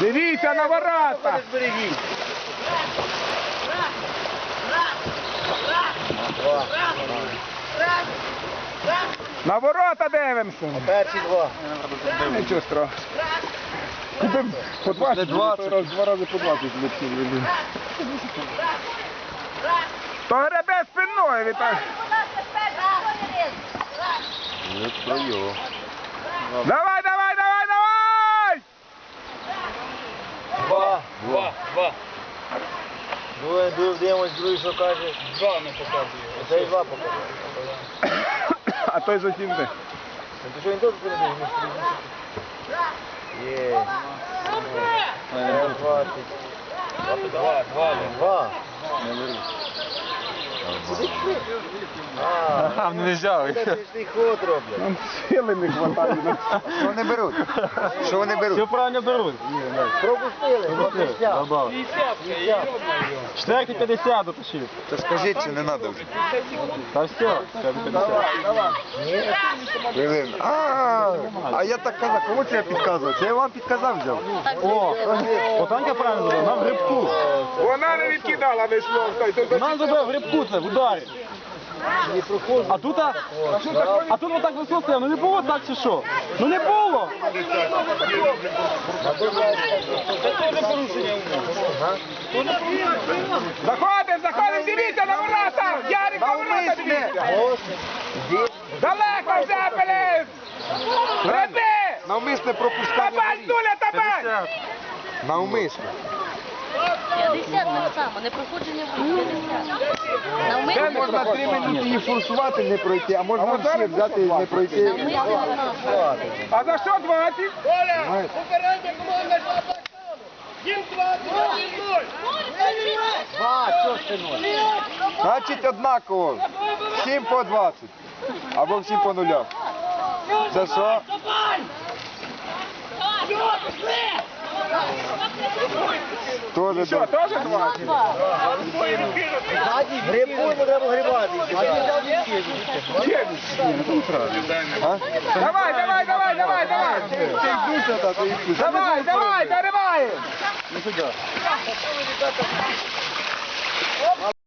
Дивіться на ворота. На ворота дивимося. Перші два. Нічого страшного. По 20, той раз, два рази по 20 летіли. То гребе спиною, Віталій. Давай, давай! Два. Два, два. Двоє дивимось, другий що каже. Два не показує. Це і два показує. А той зовсім не. Ну, Ти що він теж передає? Є. Це. Два, два. Два. Не взяв. Це пішли ход. Нам сили не хватає. Що вони беруть? Що вони беруть? Все правильно беруть. Пропустили, пропустили. Добав. Десятка, і йо-моє. 50 дотащив. Та скажіть, чи не треба вже? Та все, четвертий 50. Ні, Хвилин. Я так казав, кому це я підказував? Це я вам підказав взяв. О, от Анька правильно зробила, нам в рибку. Вона не відкидала той, той. Нам зробив в рибку це, в ударі. А тут, а, а тут отак високо, стояв. ну не було так чи що? Ну не було. Заходимо, заходимо, дивіться на ворота! Ярик, на ворота дивіться! Далеко Зепелін! Греби! Навмисне пропускав. Табань, Дуля, табань! Навмисне. 50 так само, не проходження в 50. Навмисно Можна три минути її форсувати, не пройти, а можна всі взяти і не пройти. А за що 20? Два, що ж ти носиш? Значить однаково. Всім по 20. Або всім по нулях. Це що? Тоже Що, теж 20? Грибу треба грибати. А? Давай, давай, давай, давай, давай! Давай, давай, дориваємо!